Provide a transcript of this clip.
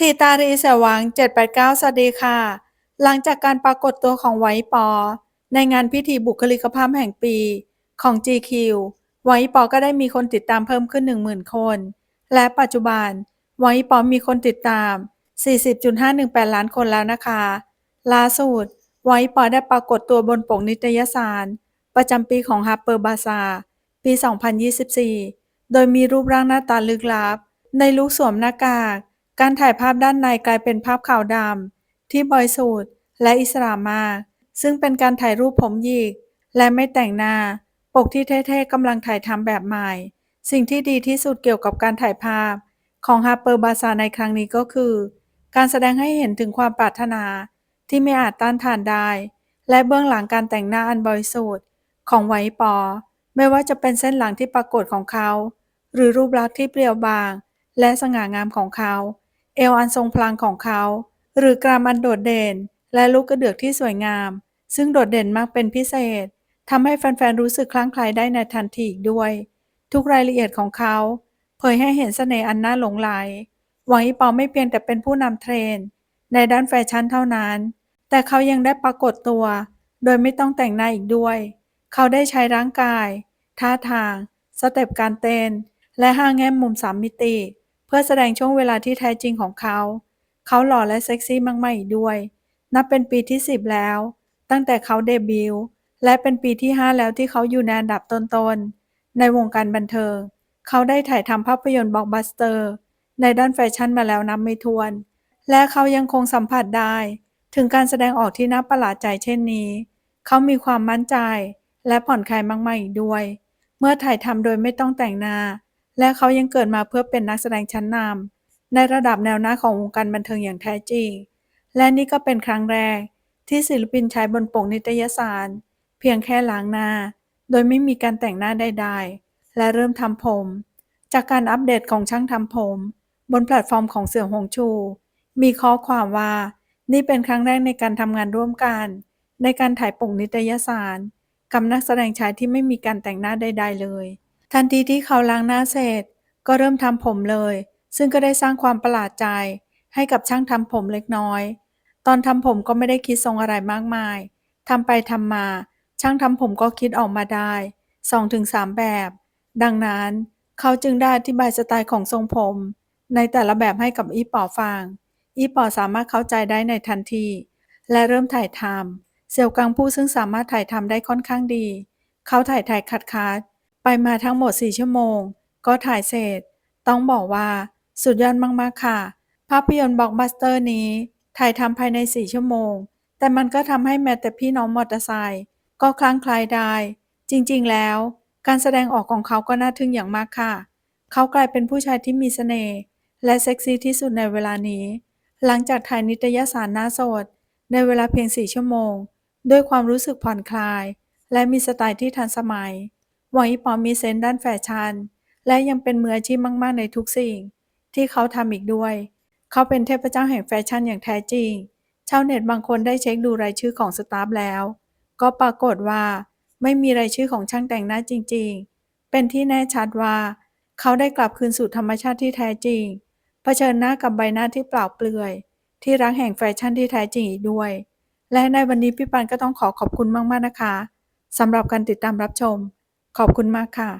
ทีตารีเสวัง 789 สวัสดีค่ะ หลังจากการปรากฏตัวของไวปอ ในงานพิธีบุคลิกภาพแห่งปีของ GQ ไวปอก็ได้มีคนติดตามเพิ่มขึ้น 10,000 คน และปัจจุบัน ไวปอมีคนติดตาม 40.518 ล้านคนแล้วนะคะล่าสุด ไวปอได้ปรากฏตัวบนปกนิตยสาร ประจำปีของ Harper Bazaar ปี 2024 โดยมีรูปร่างหน้าตาลึกลับ ในลุคสวมหน้ากาก การถ่ายภาพด้านในกลายเป็นภาพขาวดำที่บริสุทและอิสระมากซึ่งเป็นการถ่ายรูปผมหยิก และไม่แต่งหน้า ปกที่เท่ๆกำลังถ่ายทำแบบใหม่ สิ่งที่ดีที่สุดเกี่ยวกับการถ่ายภาพ ของ Harper Bazaar ในครั้งนี้ก็คือ การแสดงให้เห็นถึงความปรารถนาที่ไม่อาจต้านทานได้ และเบื้องหลังการแต่งหน้าอันบริสุทธิ์ของไวปอ ไม่ว่าจะเป็นเส้นหลังที่ปรากฏของเขา หรือรูปลักษณ์ที่เปลี่ยวบาง และสง่างามของเขา เอวอันทรงพลังของเขา หรือกรามอันโดดเด่น และลูกกระเดือกที่สวยงาม ซึ่งโดดเด่นมากเป็นพิเศษทำให้แฟนๆรู้สึกคลั่งไคล้ได้ในทันทีอีกด้วย ทุกรายละเอียดของเขา เผยให้เห็นเสน่ห์อันน่าหลงไหลหวังอีปอไม่เพียงแต่เป็นผู้นำเทรนในด้านแฟชั่นเท่านั้น แต่เขายังได้ปรากฏตัว โดยไม่ต้องแต่งหน้าอีกด้วย เขาได้ใช้ร่างกาย ท่าทาง สเต็ปการเต้น และห้าแง่มุมสามมิติ เพื่อแสดงช่วงเวลาที่แท้จริงของเขา เขาหล่อและเซ็กซี่มากๆอีกด้วย นับเป็นปีที่ 10 แล้ว ตั้งแต่เขาเดบิวต์และเป็นปีที่ 5 แล้วที่เขาอยู่ในอันดับต้นๆ ในวงการบันเทิง เขาได้ถ่ายทำภาพยนตร์บล็อกบัสเตอร์ ในด้านแฟชั่นมาแล้วนับไม่ถ้วน และเขายังคงสัมผัสได้ ถึงการแสดงออกที่น่าประหลาดใจเช่นนี้ เขามีความมั่นใจ และผ่อนคลายมากๆอีกด้วย เมื่อถ่ายทำโดยไม่ต้องแต่งหน้า และเขายังเกิดมาเพื่อเป็นนักแสดงชั้นนำในระดับแนวหน้าของวงการบันเทิงอย่างแท้จริง และนี่ก็เป็นครั้งแรก ที่ศิลปินใช้บนปกนิตยสาร เพียงแค่ล้างหน้า โดยไม่มีการแต่งหน้าใดๆ และเริ่มทำผม จากการอัปเดตของช่างทำผม บนแพลตฟอร์มของเสี่ยวหงชู มีข้อความว่า นี่เป็นครั้งแรกในการทำงานร่วมกัน ในการถ่ายปกนิตยสารกับนักแสดงชายที่ไม่มีการแต่งหน้าใด ๆ เลย ทันทีที่เขาล้างหน้าเสร็จ ก็เริ่มทำผมเลย ซึ่งก็ได้สร้างความประหลาดใจ ให้กับช่างทำผมเล็กน้อย ตอนทำผมก็ไม่ได้คิดทรงอะไรมากมายทำไปทำมา ช่างทำผมก็คิดออกมาได้2-3แบบ ดังนั้นเขาจึงได้อธิบายสไตล์ของทรงผม ในแต่ละแบบให้กับอีป๋อฟัง อีป๋อสามารถเข้าใจได้ในทันที และเริ่มถ่ายทำเสี่ยวกังผู้ซึ่งสามารถถ่ายทำได้ค่อนข้างดี เขาถ่ายถ่ายคัดคัดๆ ไปมาทั้งหมด 4 ชั่วโมง ก็ถ่ายเสร็จ ต้องบอกว่าสุดยอดมาก ๆ ค่ะ ภาพยนตร์บล็อกบัสเตอร์นี้ ถ่ายทำภายใน 4 ชั่วโมง แต่มันก็ทำให้แม้แต่พี่น้องมอเตอร์ไซค์ก็คลั่งคล้ได้ จริงๆ แล้ว การแสดงออกของเขาก็น่าทึ่งอย่างมากค่ะ เขากลายเป็นผู้ชายที่มีเสน่ห์และเซ็กซี่ที่สุดในเวลานี้ หลังจากถ่ายนิตยสารหน้าสด ในเวลาเพียง 4 ชั่วโมง ด้วยความรู้สึกผ่อนคลาย และมีสไตล์ที่ทันสมัย หวังอีปอมีเซนด้านแฟชั่น และยังเป็นมืออาชีพมาก ๆ ในทุกสิ่ง ที่เขาทำอีกด้วย เขาเป็นเทพเจ้าแห่งแฟชั่นอย่างแท้จริง ชาวเน็ตบางคนได้เช็คดูรายชื่อของสตาฟแล้ว ก็ปรากฏว่า ไม่มีรายชื่อของช่างแต่งหน้าจริง ๆ เป็นที่แน่ชัดว่า เขาได้กลับคืนสู่ธรรมชาติที่แท้จริง เผชิญหน้ากับใบหน้าที่เปล่าเปลือย ที่รักแห่งแฟชั่นที่แท้จริงอีกด้วย และในวันนี้พี่ปันก็ต้องขอขอบคุณมาก ๆ นะคะสำหรับการติดตามรับชม ขอบคุณมากค่ะ